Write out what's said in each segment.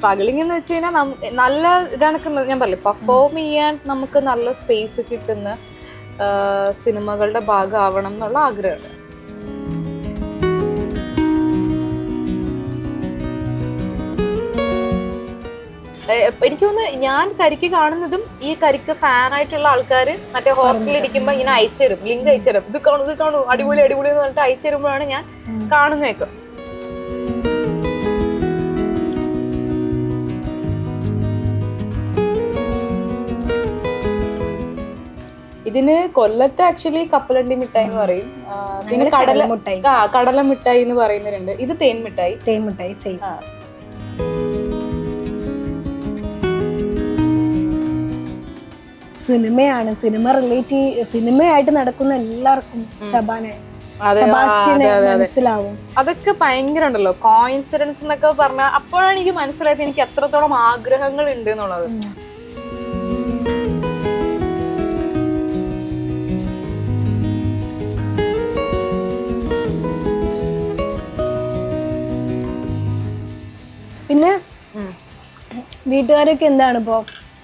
Struggling എന്ന് വെച്ച് കഴിഞ്ഞാൽ നല്ല ഇതാണ് ഞാൻ പറയില്ല പെർഫോം ചെയ്യാൻ നമുക്ക് നല്ല സ്പേസ് കിട്ടുന്ന സിനിമകളുടെ ഭാഗമാവണം എന്നുള്ള ആഗ്രഹമാണ് എനിക്ക് തോന്നുന്നു ഞാൻ കരിക്ക് കാണുന്നതും ഈ കരിക്ക് ഫാൻ ആയിട്ടുള്ള ആൾക്കാർ മറ്റേ ഹോസ്റ്റലിൽ ഇരിക്കുമ്പോൾ ഇങ്ങനെ അയച്ചു തരും ലിങ്ക് അയച്ചു തരും. ഇത് കാണൂ ഇത് കാണൂ അടിപൊളി അടിപൊളി എന്ന് പറഞ്ഞിട്ട് അയച്ചു തരുമ്പോഴാണ് ഞാൻ കാണുന്നേക്ക് ഇതിന് കൊല്ലത്ത് ആക്ച്വലി കപ്പലണ്ടി മിഠായി എന്ന് പറയും. പിന്നെ കടല മിഠായി ആ കടല മിഠായി എന്ന് പറയുന്നവരുണ്ട്. ഇത് തേൻ മിഠായി. തേൻ മിഠായി സെയിം. സിനിമയാണ്. സിനിമ റിലേറ്റ് സിനിമയായിട്ട് നടക്കുന്ന എല്ലാവർക്കും സബാനെ. മനസ്സിലാവും. അതൊക്കെ ഭയങ്കര ഉണ്ടല്ലോ. കോയിൻസിഡൻസ് എന്നൊക്കെ പറഞ്ഞാൽ അപ്പോഴാണ് എനിക്ക് മനസ്സിലായത് എനിക്ക് എത്രത്തോളം ആഗ്രഹങ്ങൾ ഉണ്ട് എന്നുള്ളത്. പിന്നെ വീട്ടുകാരൊക്കെ എന്താണ് ഇപ്പോ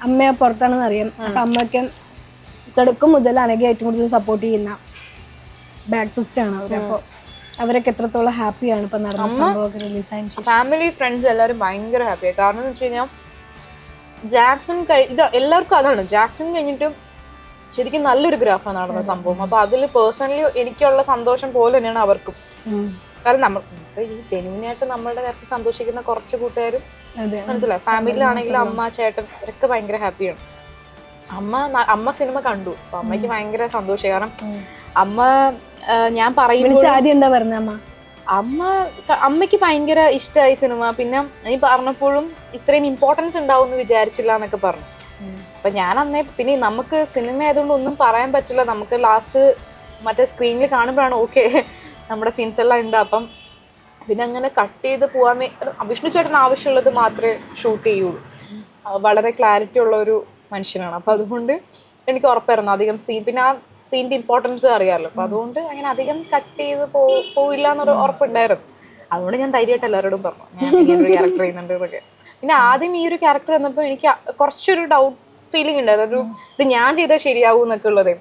അമ്മ പുറത്താണെന്ന് അറിയാം. അപ്പൊ അമ്മയ്ക്ക് തുടക്കം മുതൽ അനഘ ഏറ്റവും കൂടുതൽ സപ്പോർട്ട് ചെയ്യുന്ന ബാക്ക് സിസ്റ്റർ ആണ് അവർ അപ്പോൾ അവരൊക്കെ എത്രത്തോളം ഹാപ്പിയാണ് ഇപ്പൊ നടന്ന സംഭവം ശേഷം. ഫാമിലി ഫ്രണ്ട്സ് എല്ലാവരും ഭയങ്കര ഹാപ്പിയാണ് കാരണം എന്ന് വെച്ച് കഴിഞ്ഞാൽ ജാക്സൺ കഴി ഇത് എല്ലാവർക്കും അതാണ്. ജാക്സൺ കഴിഞ്ഞിട്ടും ശരിക്കും നല്ലൊരു ഗ്രാഫാണ് നടന്ന സംഭവം. അപ്പൊ അതിൽ പേഴ്സണലി എനിക്കുള്ള സന്തോഷം പോലെ തന്നെയാണ് അവർക്കും. കാരണം നമ്മൾ ഈ ജെനുവിനായിട്ട് നമ്മളുടെ കാര്യത്തിൽ സന്തോഷിക്കുന്ന കുറച്ച് കൂട്ടുകാരും മനസ്സിലായി? ഫാമിലിയിലാണെങ്കിലും അമ്മ ചേട്ടൻ അവരൊക്കെ ഭയങ്കര ഹാപ്പിയാണ് അമ്മ അമ്മ സിനിമ കണ്ടു. അപ്പൊ അമ്മയ്ക്ക് ഭയങ്കര സന്തോഷമായി. കാരണം അമ്മ ഞാൻ പറയുമ്പോൾ ആദ്യം എന്താ പറഞ്ഞ അമ്മ? അമ്മ അമ്മയ്ക്ക് ഭയങ്കര ഇഷ്ടമായി സിനിമ പിന്നെ നീ പറഞ്ഞപ്പോഴും ഇത്രയും ഇമ്പോർട്ടൻസ് ഉണ്ടാവും എന്ന് വിചാരിച്ചില്ല എന്നൊക്കെ പറഞ്ഞു. അപ്പൊ ഞാൻ അന്നേ പിന്നെ നമുക്ക് സിനിമ ആയതുകൊണ്ട് ഒന്നും പറയാൻ പറ്റില്ല. നമുക്ക് ലാസ്റ്റ് മറ്റേ സ്ക്രീനിൽ കാണുമ്പോഴാണ് ഓക്കെ നമ്മുടെ സീൻസ് എല്ലാം ഉണ്ട്. അപ്പം പിന്നെ അങ്ങനെ കട്ട് ചെയ്ത് പോകാൻ വിഷ്ണു ചേട്ടൻ ആവശ്യമുള്ളത് മാത്രമേ ഷൂട്ട് ചെയ്യുള്ളൂ. വളരെ ക്ലാരിറ്റി ഉള്ള ഒരു മനുഷ്യനാണ്. അപ്പം അതുകൊണ്ട് എനിക്ക് ഉറപ്പായിരുന്നു അധികം സീൻ പിന്നെ ആ സീന്റെ ഇമ്പോർട്ടൻസ് അറിയാമല്ലോ അപ്പം അതുകൊണ്ട് അങ്ങനെ അധികം കട്ട് ചെയ്ത് പോ പോയില്ല എന്നൊരു ഉറപ്പുണ്ടായിരുന്നു. അതുകൊണ്ട് ഞാൻ ധൈര്യമായിട്ട് എല്ലാവരോടും പറഞ്ഞു. ഞാൻ ഇങ്ങനൊരു ക്യാരക്ടർ ചെയ്യുന്നുണ്ട് എന്നൊക്കെ. പിന്നെ ആദ്യം ഈ ഒരു ക്യാരക്ടർ വന്നപ്പോൾ എനിക്ക് കുറച്ചൊരു ഡൗട്ട് ഫീലിംഗ് ഉണ്ടായിരുന്നു ഒരു ഇത് ഞാൻ ചെയ്താൽ ശരിയാവും എന്നൊക്കെ ഉള്ളത്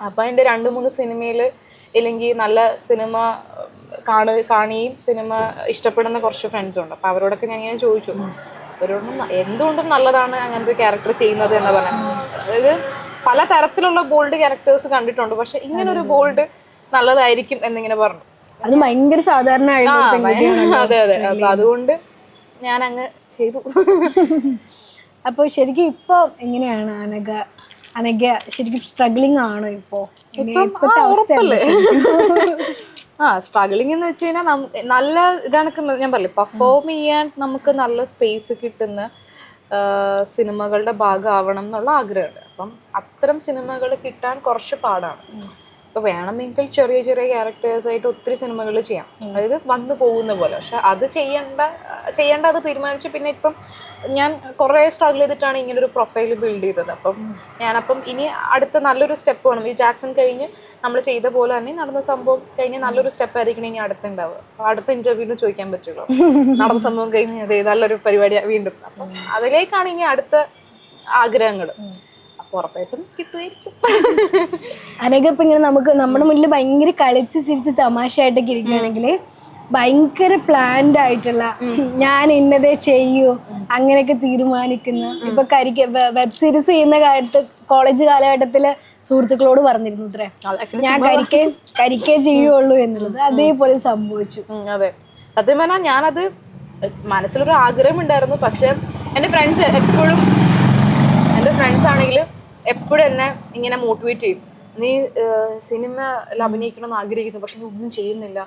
അപ്പൊ എന്റെ രണ്ട് മൂന്ന് സിനിമയിൽ ഇല്ലെങ്കിൽ നല്ല സിനിമ കാണു കാണുകയും സിനിമ ഇഷ്ടപ്പെടുന്ന കുറച്ച് ഫ്രണ്ട്സും ഉണ്ട്. അപ്പോൾ അവരോടൊക്കെ ഞാൻ ഇങ്ങനെ ചോദിച്ചു. അവരോടും ന- എന്തുകൊണ്ടും നല്ലതാണ് അങ്ങനത്തെ ഒരു ക്യാരക്ടർ ചെയ്യുന്നത് എന്ന് പറഞ്ഞാൽ അതായത് പല തരത്തിലുള്ള ബോൾഡ് ക്യാരക്ടേഴ്സ് കണ്ടിട്ടുണ്ട്. പക്ഷെ ഇങ്ങനെ ഒരു ബോൾഡ് നല്ലതായിരിക്കും എന്നിങ്ങനെ പറഞ്ഞു. അത് ഭയങ്കര സാധാരണ. അതെ അതെ. അപ്പൊ അതുകൊണ്ട് ഞാൻ അങ്ങ് ചെയ്തു. അപ്പോൾ ശരിക്കും ഇപ്പോൾ എങ്ങനെയാണ് അനഘ അനഘ ശരിക്കും സ്ട്രഗ്ലിംഗ് ആണ് ഇപ്പോ. അവസ്ഥ? ആ സ്ട്രഗിളിംഗ് എന്ന് വെച്ച് കഴിഞ്ഞാൽ നല്ല ഇതാണ് ഞാൻ പറയില്ല പെർഫോം ചെയ്യാൻ നമുക്ക് നല്ല സ്പേസ് കിട്ടുന്ന സിനിമകളുടെ ഭാഗമാവണം എന്നുള്ള ആഗ്രഹമുണ്ട്. അപ്പം അത്തരം സിനിമകൾ കിട്ടാൻ കുറച്ച് പാടാണ്. ഇപ്പൊ വേണമെങ്കിൽ ചെറിയ ചെറിയ ക്യാരക്ടേഴ്സ് ആയിട്ട് ഒത്തിരി സിനിമകൾ ചെയ്യാം. അതായത് വന്നു പോകുന്ന പോലെ. പക്ഷെ അത് ചെയ്യേണ്ട ചെയ്യേണ്ട അത് തീരുമാനിച്ചു പിന്നെ ഇപ്പം ഞാൻ കുറേ സ്ട്രഗിൾ ചെയ്തിട്ടാണ് ഇങ്ങനെ ഒരു പ്രൊഫൈൽ ബിൽഡ് ചെയ്തത്. അപ്പം ഞാനപ്പം ഇനി അടുത്ത നല്ലൊരു സ്റ്റെപ്പ് വേണം. ഈ ജാക്സൺ കഴിഞ്ഞ് നമ്മൾ ചെയ്ത പോലെ തന്നെ നടന്ന സംഭവം കഴിഞ്ഞ് നല്ലൊരു സ്റ്റെപ്പ് ആയിരിക്കണം ഇനി അടുത്തുണ്ടാവുക. അടുത്ത ഇന്റർവ്യൂന്ന് ചോദിക്കാൻ പറ്റുള്ളൂ. നടന്ന സംഭവം കഴിഞ്ഞ് അതെ നല്ലൊരു പരിപാടി വീണ്ടും. അപ്പം അതിലേക്കാണ് ഇനി അടുത്ത ആഗ്രഹങ്ങൾ അപ്പൊ ഉറപ്പായിട്ടും കിട്ടുമായിരിക്കും. അനഘ ഇപ്പൊ ഇങ്ങനെ നമുക്ക് നമ്മുടെ മുന്നിൽ ഭയങ്കര കളിച്ച് ചിരിച്ച് തമാശയായിട്ടൊക്കെ ഇരിക്കുകയാണെങ്കിൽ ഭയങ്കര പ്ലാൻഡ് ആയിട്ടുള്ള ഞാൻ ഇന്നതേ ചെയ്യൂ അങ്ങനെയൊക്കെ തീരുമാനിക്കുന്ന ഇപ്പൊ കരിക്ക് വെബ് സീരീസ് ചെയ്യുന്ന കാലത്ത് കോളേജ് കാലഘട്ടത്തിൽ സുഹൃത്തുക്കളോട് പറഞ്ഞിരുന്നു ഇത്രേ. ഞാൻ കരിക്കേ കരിക്കേ ചെയ്യുള്ളൂ എന്നുള്ളത് അതേപോലെ സംഭവിച്ചു. അതെ. സത്യം പറഞ്ഞാൽ ഞാനത് മനസ്സിലൊരു ആഗ്രഹം ഉണ്ടായിരുന്നു പക്ഷെ എന്റെ ഫ്രണ്ട്സ് എപ്പോഴും എന്റെ ഫ്രണ്ട്സ് ആണെങ്കിൽ എപ്പോഴും എന്നെ ഇങ്ങനെ മോട്ടിവേറ്റ് ചെയ്യും. നീ സിനിമയിൽ അഭിനയിക്കണം എന്ന് ആഗ്രഹിക്കുന്നു പക്ഷെ നീ ഒന്നും ചെയ്യുന്നില്ല.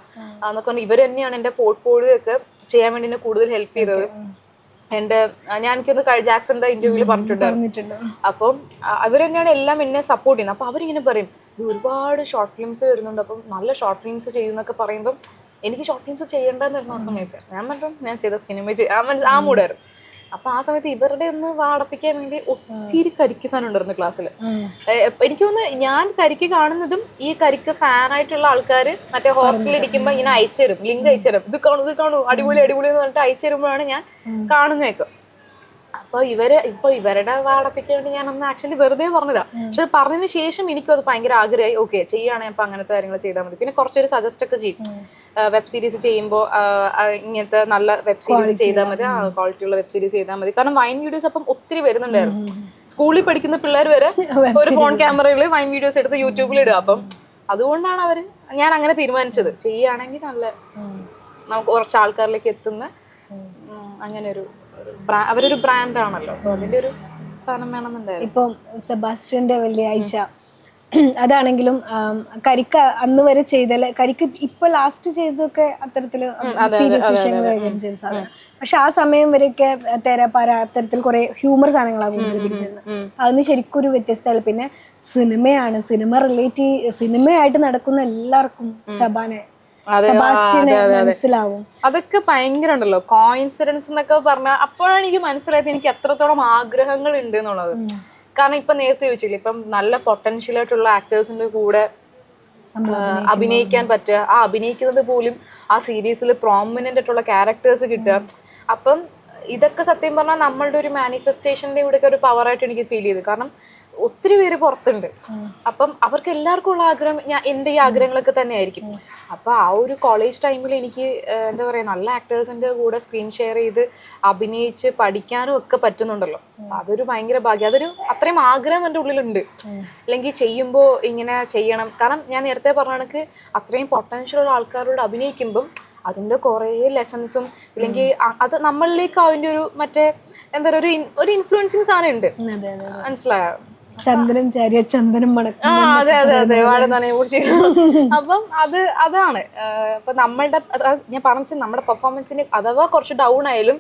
എന്നൊക്കെ പറഞ്ഞാൽ ഇവർ തന്നെയാണ് എന്റെ പോർട്ട്ഫോളിയോ ഒക്കെ ചെയ്യാൻ വേണ്ടി എന്നെ കൂടുതൽ ഹെൽപ്പ് ചെയ്തത്. എന്റെ ഞാൻ എനിക്കൊന്ന് ജാക്സന്റെ ഇന്റർവ്യൂവിൽ പറഞ്ഞിട്ടുണ്ടായിരുന്നു. പറഞ്ഞിട്ടുണ്ട്. അപ്പം അവർ തന്നെയാണ് എല്ലാം എന്നെ സപ്പോർട്ട് ചെയ്യുന്നത്. അപ്പൊ അവരിങ്ങനെ പറയും ഇത് ഒരുപാട് ഷോർട്ട് ഫിലിംസ് വരുന്നുണ്ട്. അപ്പം നല്ല ഷോർട്ട് ഫിലിംസ് ചെയ്യുന്നൊക്കെ പറയുമ്പോൾ എനിക്ക് ഷോർട്ട് ഫിലിംസ് ചെയ്യേണ്ടെന്നായിരുന്നു ആ സമയത്ത് ഞാൻ പറഞ്ഞു ഞാൻ ചെയ്ത സിനിമ ആ മനസ്സ് ആ മൂടായിരുന്നു അപ്പൊ ആ സമയത്ത് ഇവരുടെ ഒന്ന് വാടപ്പിക്കാൻ വേണ്ടി ഒത്തിരി കരിക്ക് ഫാൻ ഉണ്ടായിരുന്നു ക്ലാസ്സിൽ എനിക്ക് തോന്നുന്നു ഞാൻ കരിക്ക് കാണുന്നതും ഈ കരിക്ക് ഫാൻ ആയിട്ടുള്ള ആൾക്കാർ മറ്റേ ഹോസ്റ്റലിൽ ഇരിക്കുമ്പോൾ ഇങ്ങനെ അയച്ചു തരും ലിങ്ക് അയച്ചു തരും ഇത് കാണൂ ഇത് കാണൂ അടിപൊളി അടിപൊളി എന്ന് പറഞ്ഞിട്ട് അയച്ചു തരുമ്പോഴാണ് ഞാൻ കാണുന്നേക്ക് അപ്പൊ ഇവർ ഇപ്പൊ ഇവരുടെ വാടപ്പിക്കാൻ വേണ്ടി ഞാൻ ഒന്ന് ആക്ച്വലി വെറുതെ പറഞ്ഞതാ. പക്ഷെ അത് പറഞ്ഞതിന് ശേഷം എനിക്കും അത് ഭയങ്കര ആഗ്രഹമായി. ഓക്കെ ചെയ്യുകയാണെങ്കിൽ അപ്പൊ അങ്ങനത്തെ കാര്യങ്ങൾ ചെയ്താൽ മതി. പിന്നെ കുറച്ചൊരു സജസ്റ്റ് ഒക്കെ ചെയ്യും. വെബ് സീരീസ് ചെയ്യുമ്പോൾ ഇങ്ങനത്തെ നല്ല വെബ് സീരീസ് ചെയ്താൽ മതി. ക്വാളിറ്റി ഉള്ള വെബ് സീരീസ് ചെയ്താൽ മതി. കാരണം വൈൻ വീഡിയോസ് അപ്പം ഒത്തിരി വരുന്നുണ്ടായിരുന്നു. സ്കൂളിൽ പഠിക്കുന്ന പിള്ളേർ വരെ ഒരു ഫോൺ ക്യാമറയിൽ വൈൻ വീഡിയോസ് എടുത്ത് യൂട്യൂബിൽ ഇടുക. അപ്പം അതുകൊണ്ടാണ് അവർ ഞാൻ അങ്ങനെ തീരുമാനിച്ചത്. ചെയ്യുകയാണെങ്കിൽ നല്ല നമുക്ക് കുറച്ച് ആൾക്കാരിലേക്ക് എത്തുന്ന അങ്ങനെ ഒരു അവരൊരു ബ്രാൻഡാണല്ലോ. അപ്പൊ അതിന്റെ ഒരു സാധനം വേണമെന്നുണ്ടായിരുന്നു. ഇപ്പം സെബാസ്റ്റ്യന്റെ വെള്ളിയാഴ്ച അതാണെങ്കിലും കരിക്ക അന്ന് വരെ ചെയ്തല്ല കരിക്ക് ഇപ്പൊ ലാസ്റ്റ് ചെയ്തൊക്കെ അത്തരത്തിൽ സീരിയസ് വിഷയങ്ങൾ കൈകാര്യം ചെയ്ത സാധനം. പക്ഷെ ആ സമയം വരെയൊക്കെ തേരാപ്പാര അത്തരത്തിൽ കുറെ ഹ്യൂമർ സാധനങ്ങളാണ് കൂടുതൽ പിടിച്ചിരുന്നത്. അതൊന്ന് ശരിക്കും ഒരു വ്യത്യസ്തമല്ല. പിന്നെ സിനിമയാണ്. സിനിമ റിലേറ്റ് സിനിമയായിട്ട് നടക്കുന്ന എല്ലാവർക്കും സബാനെ സെബാസ്റ്റ്യനെ മനസ്സിലാവും. അതൊക്കെ ഭയങ്കര ഉണ്ടല്ലോ. കോയിൻസിഡൻസ് എന്നൊക്കെ പറഞ്ഞാൽ അപ്പോഴാണ് എനിക്ക് മനസ്സിലായത് എനിക്ക് എത്രത്തോളം ആഗ്രഹങ്ങൾ ഉണ്ട് എന്നുള്ളത്. കാരണം ഇപ്പൊ നേരത്തെ ചോദിച്ചില്ല ഇപ്പം നല്ല പൊട്ടൻഷ്യൽ ആയിട്ടുള്ള ആക്ടേഴ്സിന്റെ കൂടെ അഭിനയിക്കാൻ പറ്റുക. ആ അഭിനയിക്കുന്നത് പോലും ആ സീരീസിൽ പ്രോമിനന്റ് ആയിട്ടുള്ള ക്യാരക്ടേഴ്സ് കിട്ടുക. അപ്പം ഇതൊക്കെ സത്യം പറഞ്ഞാൽ നമ്മളുടെ ഒരു മാനിഫെസ്റ്റേഷന്റെ കൂടെ ഒരു പവറായിട്ട് എനിക്ക് ഫീൽ ചെയ്തു. കാരണം ഒത്തിരി പേര് പുറത്തുണ്ട്. അപ്പം അവർക്ക് എല്ലാവർക്കും ഉള്ള ആഗ്രഹം ഞാൻ എന്റെ ഈ ആഗ്രഹങ്ങളൊക്കെ തന്നെ ആയിരിക്കും അപ്പൊ ആ ഒരു കോളേജ് ടൈമിൽ എനിക്ക് എന്താ പറയാ നല്ല ആക്ടേഴ്സിന്റെ കൂടെ സ്ക്രീൻ ഷെയർ ചെയ്ത് അഭിനയിച്ച് പഠിക്കാനും ഒക്കെ പറ്റുന്നുണ്ടല്ലോ. അതൊരു ഭയങ്കര ഭാഗ്യം. അതൊരു അത്രയും ആഗ്രഹം എന്റെ ഉള്ളിലുണ്ട്. അല്ലെങ്കിൽ ചെയ്യുമ്പോൾ ഇങ്ങനെ ചെയ്യണം. കാരണം ഞാൻ നേരത്തെ പറഞ്ഞ കണക്ക് അത്രയും പൊട്ടൻഷ്യൽ ഉള്ള ആൾക്കാരോട് അഭിനയിക്കുമ്പം അതിന്റെ കുറേ ലെസൺസും ഇല്ലെങ്കിൽ അത് നമ്മളിലേക്ക് അതിന്റെ ഒരു മറ്റേ എന്താ പറയുക ഒരു ഒരു ഇൻഫ്ലുവൻസിങ് സാധനം ഉണ്ട്. മനസ്സിലായോ? ചന്ദനം ചാരിയ ചന്ദനം മണക്കും ആ അതെ അതെ അതെ. വാഴ തന്നെ കുറിച്ച് അപ്പം അത് അതാണ്. അപ്പൊ ഇപ്പൊ നമ്മളുടെ ഞാൻ പറഞ്ഞ നമ്മുടെ പെർഫോമൻസിന് അഥവാ കുറച്ച് ഡൗൺ ആയാലും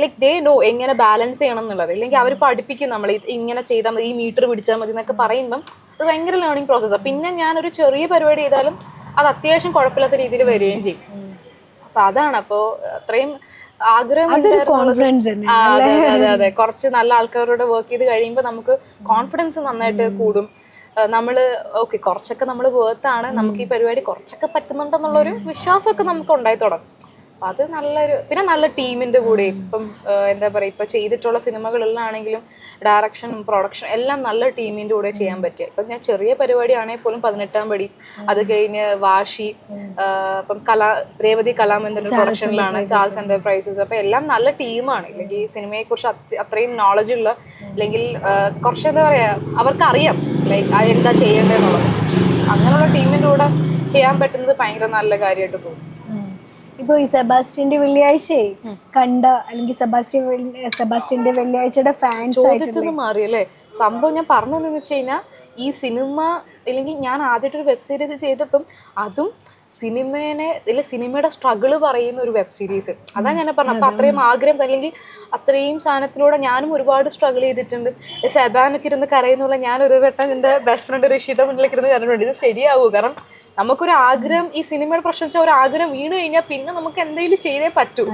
ലൈക് ദേ നോ എങ്ങനെ ബാലൻസ് ചെയ്യണം എന്നുള്ളത്. ഇല്ലെങ്കിൽ അവർ പഠിപ്പിക്കും നമ്മൾ ഇങ്ങനെ ചെയ്താൽ മതി ഈ മീറ്റർ പിടിച്ചാൽ മതി എന്നൊക്കെ പറയുമ്പം അത് ഭയങ്കര ലേണിംഗ് പ്രോസസ്സാണ് പിന്നെ ഞാനൊരു ചെറിയ പരിപാടി ചെയ്താലും അത് അത്യാവശ്യം കുഴപ്പമില്ലാത്ത രീതിയിൽ വരികയും ചെയ്യും. അപ്പൊ അതാണ്. അപ്പോ അത്രയും ആഗ്രഹം അതെ അതെ, കുറച്ച് നല്ല ആൾക്കാരോട് വർക്ക് ചെയ്ത് കഴിയുമ്പോൾ നമുക്ക് കോൺഫിഡൻസ് നന്നായിട്ട് കൂടും. നമ്മൾ നമ്മൾ ഓക്കെ കുറച്ചൊക്കെ നമ്മൾ വേർത്താണ് നമുക്ക് ഈ പരിപാടി കുറച്ചൊക്കെ പറ്റുന്നുണ്ടെന്നുള്ളൊരു വിശ്വാസമൊക്കെ നമുക്ക് ഉണ്ടായി തുടങ്ങും. അത് നല്ലൊരു പിന്നെ നല്ല ടീമിന്റെ കൂടെ ഇപ്പം എന്താ പറയാ ഇപ്പൊ ചെയ്തിട്ടുള്ള സിനിമകളിലാണെങ്കിലും ഡയറക്ഷനും പ്രൊഡക്ഷൻ എല്ലാം നല്ല ടീമിന്റെ കൂടെ ചെയ്യാൻ പറ്റുക. ഇപ്പം ഞാൻ ചെറിയ പരിപാടിയാണെങ്കിൽ പോലും പതിനെട്ടാം പടി. അത് കഴിഞ്ഞ് വാഷി ഇപ്പം കലാ രേവതി കലാമന്ദിന്റെ പ്രൊഡക്ഷനിലാണ് ചാൾസ് എന്റർപ്രൈസസ് അപ്പൊ എല്ലാം നല്ല ടീമാണ്. ഇല്ലെങ്കിൽ ഈ സിനിമയെ കുറിച്ച് അത്രയും നോളജ് ഉള്ള അല്ലെങ്കിൽ കുറച്ച് എന്താ പറയാ അവർക്ക് അറിയാം ലൈക്ക് എന്താ ചെയ്യേണ്ടതെന്നുള്ളത്. അങ്ങനെയുള്ള ടീമിന്റെ കൂടെ ചെയ്യാൻ പറ്റുന്നത് ഭയങ്കര നല്ല കാര്യമായിട്ട് തോന്നും. ഇപ്പൊ ഈ സെബാസ്റ്റിന്റെ വെള്ളിയാഴ്ചയെ കണ്ട അല്ലെങ്കിൽ സെബാസ്റ്റ്യൻ സെബാസ്റ്റിന്റെ വെള്ളിയാഴ്ചയുടെ ഫാൻസ് ആയിട്ട് ചോദ്യത്തിൽ അല്ലേ മാറിയല്ലേ? സംഭവം ഞാൻ പറഞ്ഞതെന്ന് വെച്ച് കഴിഞ്ഞാൽ ഈ സിനിമ അല്ലെങ്കിൽ ഞാൻ ആദ്യമായിട്ട് ഒരു വെബ് സീരീസ് ചെയ്തപ്പം അതും സിനിമേനെ അല്ലെ സിനിമയുടെ സ്ട്രഗിൾ പറയുന്ന ഒരു വെബ് സീരീസ്. അതാ ഞാൻ പറഞ്ഞത് അപ്പൊ അത്രയും ആഗ്രഹം അല്ലെങ്കിൽ അത്രയും സാധനത്തിലൂടെ ഞാനും ഒരുപാട് സ്ട്രഗിൾ ചെയ്തിട്ടുണ്ട്. സെബാനൊക്കെ ഇരുന്ന് കരയുന്നുള്ള ഞാൻ ഒരു വട്ടം എന്റെ ബെസ്റ്റ് ഫ്രണ്ട് ഋഷിയുടെ മുന്നിലേക്ക് ഇരുന്ന് കരഞ്ഞിട്ടുണ്ട്. ഇത് ശരിയാവൂ. കാരണം നമുക്കൊരു ആഗ്രഹം ഈ സിനിമയുടെ പ്രശ്നം വെച്ചാൽ ഒരു ആഗ്രഹം വീണ് കഴിഞ്ഞാൽ പിന്നെ നമുക്ക് എന്തെങ്കിലും ചെയ്തേ പറ്റൂ.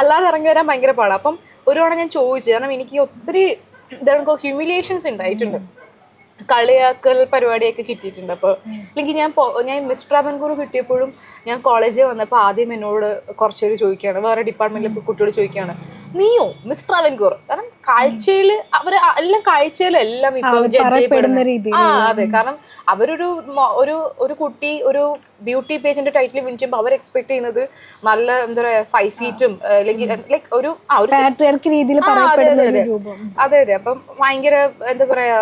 അല്ലാതെ ഇറങ്ങി വരാൻ ഭയങ്കര പാടാണ് അപ്പം ഒരു തവണ ഞാൻ ചോദിച്ചു. കാരണം എനിക്ക് ഒത്തിരി ഹ്യൂമിലിയേഷൻസ് ഉണ്ടായിട്ടുണ്ട്. കളിയാക്കൽ പരിപാടിയൊക്കെ കിട്ടിയിട്ടുണ്ട്. അപ്പോൾ അല്ലെങ്കിൽ ഞാൻ ഞാൻ മിസ് ട്രാവൻകൂർ കിട്ടിയപ്പോഴും ഞാൻ കോളേജിൽ വന്നപ്പോൾ ആദ്യം എന്നോട് കുറച്ച് പേര് ചോദിക്കുകയാണ്. വേറെ ഡിപ്പാർട്ട്മെന്റിലെ കുട്ടിയോട് ചോദിക്കുകയാണ്. നീയോ മിസ് ട്രാവൻകൂർ കാരണം കാഴ്ചയിൽ അവർ എല്ലാം കാഴ്ചയിലെല്ലാം ഇപ്പൊ ജഡ്ജ് ചെയ്യപ്പെടുന്ന രീതി ആ അതെ. കാരണം അവരൊരു ഒരു ഒരു കുട്ടി ഒരു ബ്യൂട്ടി പേജിന്റെ ടൈറ്റിൽ വിളിച്ചുമ്പോൾ അവർ എക്സ്പെക്ട് ചെയ്യുന്നത് നല്ല എന്താ പറയാ ഫൈവ് ഫീറ്റും അല്ലെങ്കിൽ ലൈക്ക് ഒരു ആ ഒരു പാട്രിയാർക്ക് രീതിയിൽ ആ, അതെ, അതെ, ഒരു അതെ. അതെ അതെ. അപ്പം ഭയങ്കര എന്താ പറയാ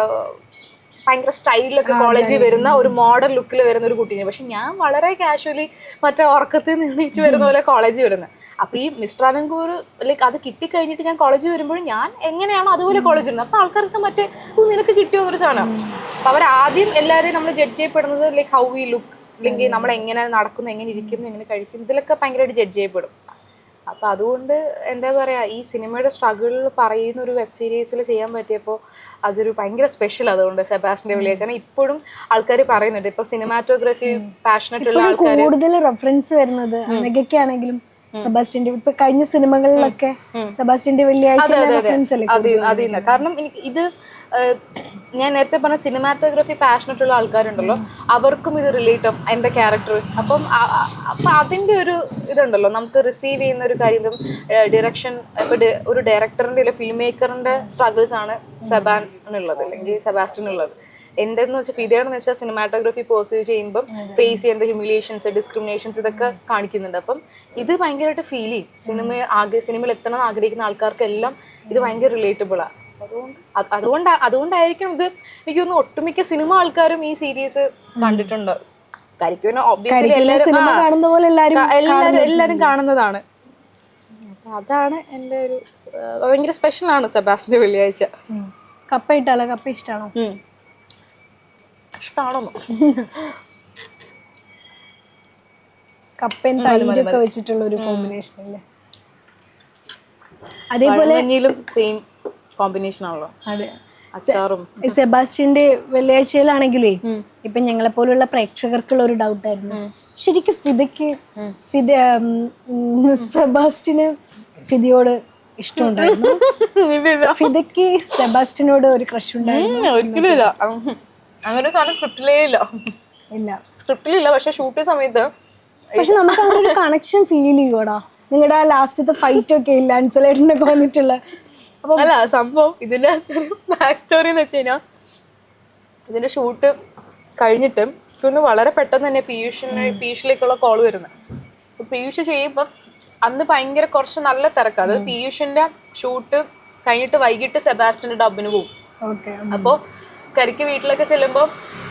ഭയങ്കര സ്റ്റൈലിലൊക്കെ കോളേജിൽ വരുന്ന ഒരു മോഡൽ ലുക്കിൽ വരുന്ന ഒരു കുട്ടീനെ. പക്ഷെ ഞാൻ വളരെ കാഷ്വലി മറ്റേ ഉറക്കത്തിൽ നിന്നിച്ച് വരുന്ന പോലെ കോളേജിൽ വരുന്നത് അപ്പൊ ഈ മിസ്റ്റർ അവൻകൂർ ലൈക്ക് അത് കിട്ടിക്കഴിഞ്ഞിട്ട് ഞാൻ കോളേജിൽ വരുമ്പോൾ ഞാൻ എങ്ങനെയാണോ അതുപോലെ കോളേജിൽ വരുന്നത് അപ്പൊ ആൾക്കാർക്ക് മറ്റേ "ഓ, നിനക്ക് കിട്ടിയോ? എന്നൊരു സാധനം. അപ്പൊ അവർ ആദ്യം എല്ലാവരെയും നമ്മൾ ജഡ്ജ് ചെയ്യപ്പെടുന്നത് ലൈക്ക് ഹൗ വി ലുക്ക് അല്ലെങ്കിൽ നമ്മൾ എങ്ങനെ നടക്കുന്നു എങ്ങനെ ഇരിക്കുന്നു എങ്ങനെ കഴിക്കുന്നു ഇതിലൊക്കെ ഭയങ്കരമായിട്ട് ജഡ്ജ് ചെയ്യപ്പെടും. അപ്പൊ അതുകൊണ്ട് എന്താ പറയാ ഈ സിനിമയുടെ സ്ട്രഗിളിൽ പറയുന്ന ഒരു വെബ് സീരീസിൽ ചെയ്യാൻ പറ്റിയപ്പോൾ അതൊരു ഭയങ്കര സ്പെഷ്യൽ അതുകൊണ്ട് സെബാസ്റ്റിന്റെ വില്ലേജ് ആണ് ഇപ്പോഴും ആൾക്കാർ പറയുന്നുണ്ട്. ഇപ്പൊ സിനിമാറ്റോഗ്രഫി പാഷനറ്റ് ഉള്ള ആൾക്കാർ കൂടുതൽ റെഫറൻസ് വരുന്നത് ആണെങ്കിലും സെബാസ്റ്റിന്റെ ഇപ്പൊ കഴിഞ്ഞ സിനിമകളിലൊക്കെ സെബാസ്റ്റിന്റെ വെള്ളിയാഴ്ച കാരണം എനിക്ക് ഇത് ഞാൻ നേരത്തെ പറഞ്ഞ സിനിമാറ്റോഗ്രഫി പാഷനറ്റ് ഉള്ള ആൾക്കാരുണ്ടല്ലോ അവർക്കും ഇത് റിലേറ്റ് ആവും എന്റെ ക്യാരക്ടർ അപ്പം അപ്പം അതിന്റെ ഒരു ഇതുണ്ടല്ലോ നമുക്ക് റിസീവ് ചെയ്യുന്ന ഒരു കാര്യം ഡിറക്ഷൻ ഇപ്പൊ ഒരു ഡയറക്ടറിന്റെ അല്ലെ ഫിലിം മേക്കറിന്റെ സ്ട്രഗിൾസ് ആണ് സബാൻ എന്നുള്ളത് അല്ലെങ്കിൽ സെബാസ്റ്റിനുള്ളത് എന്തെന്ന് വെച്ചാൽ ഫിദയാണെന്ന് വെച്ചാൽ സിനിമാറ്റോഗ്രഫി പെർസ്യൂ ചെയ്യുമ്പോൾ ഫേസ് ചെയ്യുന്ന ഹ്യൂമിലിയേഷൻസ് ഡിസ്ക്രിമിനേഷൻസ് ഇതൊക്കെ കാണിക്കുന്നുണ്ട്. അപ്പം ഇത് ഭയങ്കരമായിട്ട് ഫീൽ ചെയ്യും. സിനിമ ആഗ്രഹ സിനിമയിൽ എത്തണം എന്ന് ആഗ്രഹിക്കുന്ന ആൾക്കാർക്കെല്ലാം ഇത് ഭയങ്കര റിലേറ്റബിളാണ് അതുകൊണ്ട് അത് അതുകൊണ്ട് അതുകൊണ്ടായിരിക്കും ഇത് എനിക്ക് തോന്നുന്നു ഒട്ടുമിക്ക സിനിമ ആൾക്കാരും ഈ സീരീസ് കണ്ടിട്ടുണ്ട്. കരിക്കുവിനെ ഒബ്വിയസ്ലി എല്ലാവരും എല്ലാവരും കാണുന്നതാണ്. അതാണ് എന്റെ ഒരു ഭയങ്കര സ്പെഷ്യലാണ് സെബാസ്റ്റിന്റെ വെള്ളിയാഴ്ച. കപ്പ ഇട്ടാലോ കപ്പ ഇഷ്ടമാണോ. ഇഷ്ടാണെന്നോ. കപ്പയും തൈരൊക്കെ വെച്ചിട്ടുള്ള ഒരു കോമ്പിനേഷൻ അല്ലേ? അതേപോലെ സെയിം കോമ്പിനേഷൻ ആണല്ലോ. അതെ. അച്ചാറും. ഈ സെബാസ്റ്റ്യന്റെ വെള്ളിയാഴ്ചയിലാണെങ്കിലേ ഇപ്പൊ ഞങ്ങളെ പോലുള്ള പ്രേക്ഷകർക്കുള്ള ഒരു ഡൗട്ട് ആയിരുന്നു ശരിക്കും ഫിദയ്ക്ക് ഫിദ സെബാസ്റ്റിന് ഫിദയോട് ഇഷ്ടമുണ്ടായിരുന്നു. ഫിദയ്ക്ക് സെബാസ്റ്റ്യനോട് ഒരു ക്രഷ് ഉണ്ടായിരുന്നു. ഒരിക്കലും ഇല്ല. അങ്ങനെ സാധനം സ്ക്രിപ്റ്റിലേ ഇല്ല. ഇല്ല. സ്ക്രിപ്റ്റിലില്ല പക്ഷെ ഷൂട്ട് സമയത്ത് പക്ഷെ നമുക്ക് അങ്ങനെ ഒരു കണക്ഷൻ ഫീൽ ചെയ്യൂടാ. നിങ്ങളുടെ ആ ലാസ്റ്റത്തെ ഫൈറ്റ് ഒക്കെ ഇല്ല അൻസലേട്ടനൊക്കെ വന്നിട്ടുള്ള അല്ല സംഭവം ഇതിന്റെ ബാക്ക് സ്റ്റോറി എന്ന് വെച്ച് കഴിഞ്ഞാൽ ഇതിന്റെ ഷൂട്ട് കഴിഞ്ഞിട്ടും ഇതൊന്ന് വളരെ പെട്ടെന്ന് തന്നെ പീയൂഷിന് പീയൂഷിലേക്കുള്ള കോൾ വരുന്നത് പീയൂഷ് ചെയ്യുമ്പോൾ അന്ന് ഭയങ്കര കുറച്ച് നല്ല തിരക്കാണ് അത് പീയൂഷിന്റെ ഷൂട്ട് കഴിഞ്ഞിട്ട് വൈകിട്ട് സെബാസ്റ്റിന്റെ ഡബിന് പോകും അപ്പോ അപ്പോൾ കരിക്ക് വീട്ടിലൊക്കെ ചെല്ലുമ്പോൾ